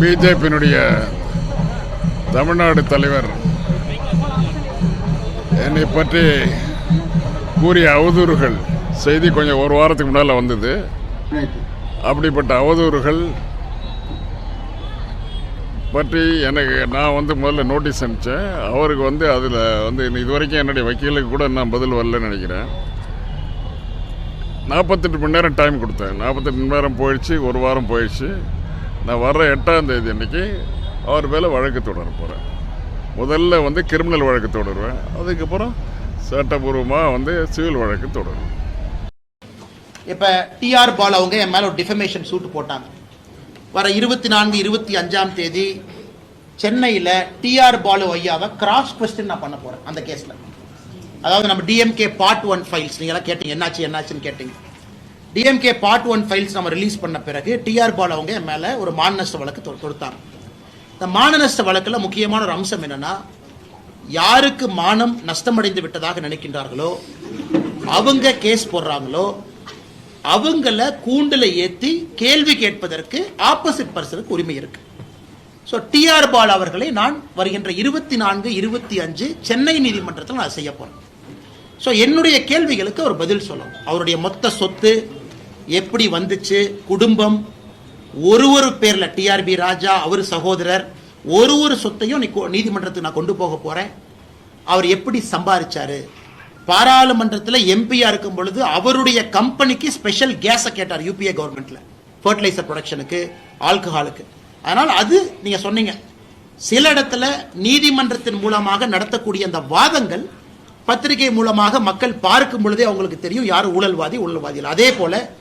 பிஜேபியினுடைய தமிழ்நாடு தலைவர். என்னை பற்றி கூறிய அவதூறுகள் செய்தி கொஞ்சம் ஒரு வாரத்துக்கு முன்னால் வந்தது. அப்படிப்பட்ட அவதூறுகள் பற்றி எனக்கு நான் வந்து முதல்ல நோட்டீஸ் அனுப்பிச்சேன். அவருக்கு வந்து அதில் வந்து இது வரைக்கும் என்னுடைய வக்கீலுக்கு கூட நான் பதில் வரலன்னு நினைக்கிறேன். நாற்பத்தெட்டு மணி நேரம் டைம் கொடுத்தேன். நாற்பத்தெட்டு மணி நேரம் போயிடுச்சு ஒரு வாரம் போயிடுச்சு. நான் வர்ற எட்டாம் தேதி அன்னைக்கு அவர் மேலே வழக்கு தொடர போகிறேன் முதல்ல வந்து கிரிமினல் வழக்கு தொடருவேன். அதுக்கப்புறம் சட்டபூர்வமாக வந்து சிவில் வழக்கு தொடருவேன். இப்போ டிஆர் பால் அவங்க என் மேலே ஒரு டிஃபமேஷன் சூட் போட்டாங்க. வர இருபத்தி நான்கு இருபத்தி அஞ்சாம் தேதி சென்னையில் டிஆர் பாலு ஐயாவை கிராஸ் கொஸ்டின் நான் பண்ண போகிறேன் அந்த கேஸில் அதாவது நம்ம டிஎம்கே பார்ட் ஒன் ஃபைல்ஸ் நீங்க எல்லாம் கேட்டீங்க. என்னாச்சு என்னாச்சுன்னு கேட்டீங்க. டிஎம்கே பார்ட் ஒன் ஃபைல்ஸ் நம்ம ரிலீஸ் பண்ண பிறகு டிஆர் பால் அவங்க என் மேலே ஒரு மானநஷ்ட வழக்கு தொ- இந்த மானநஷ்ட வழக்கில் முக்கியமான ஒரு அம்சம் என்னன்னா யாருக்கு மானம் நஷ்டமடைந்து விட்டதாக நினைக்கின்றார்களோ அவங்க கேஸ் போடுறாங்களோ அவங்கள கூண்டில் ஏற்றி கேள்வி கேட்பதற்கு ஆப்போசிட் பர்சனுக்கு உரிமை இருக்கு. ஸோ டிஆர் பால் அவர்களை நான் வருகின்ற இருபத்தி நான்கு இருபத்தி அஞ்சு சென்னை நீதிமன்றத்தில் நான் செய்ய போகிறேன் ஸோ என்னுடைய கேள்விகளுக்கு அவர் பதில் சொல்லணும். அவருடைய மொத்த சொத்து எப்படி வந்துச்சு? குடும்பம். ஒரு ஒரு பேர்ல டிஆர்பி ராஜா அவர் சகோதரர். ஒரு ஒரு சொத்தையும் நீ கொ- நீதிமன்றத்துக்கு நான் கொண்டு போக போறேன். அவர் எப்படி சம்பாதிச்சாரு பாராளுமன்றத்தில் எம்பியா இருக்கும் பொழுது அவருடைய கம்பெனிக்கு ஸ்பெஷல் கேஸை கேட்டார் யூபிஏ கவர்மெண்ட்ல ஃபர்டிலைசர் ப்ரொடக்ஷனுக்கு ஆல்கஹாலுக்கு அதனால் அது நீங்க சொன்னீங்க. சில இடத்துல நீதிமன்றத்தின் மூலமாக நடத்தக்கூடிய அந்த வாதங்கள் பத்திரிகை மூலமாக மக்கள் பார்க்கும் பொழுதே அவங்களுக்கு தெரியும். யார் ஊழல்வாதி ஊழல்வாதி இல்லை. அதே போல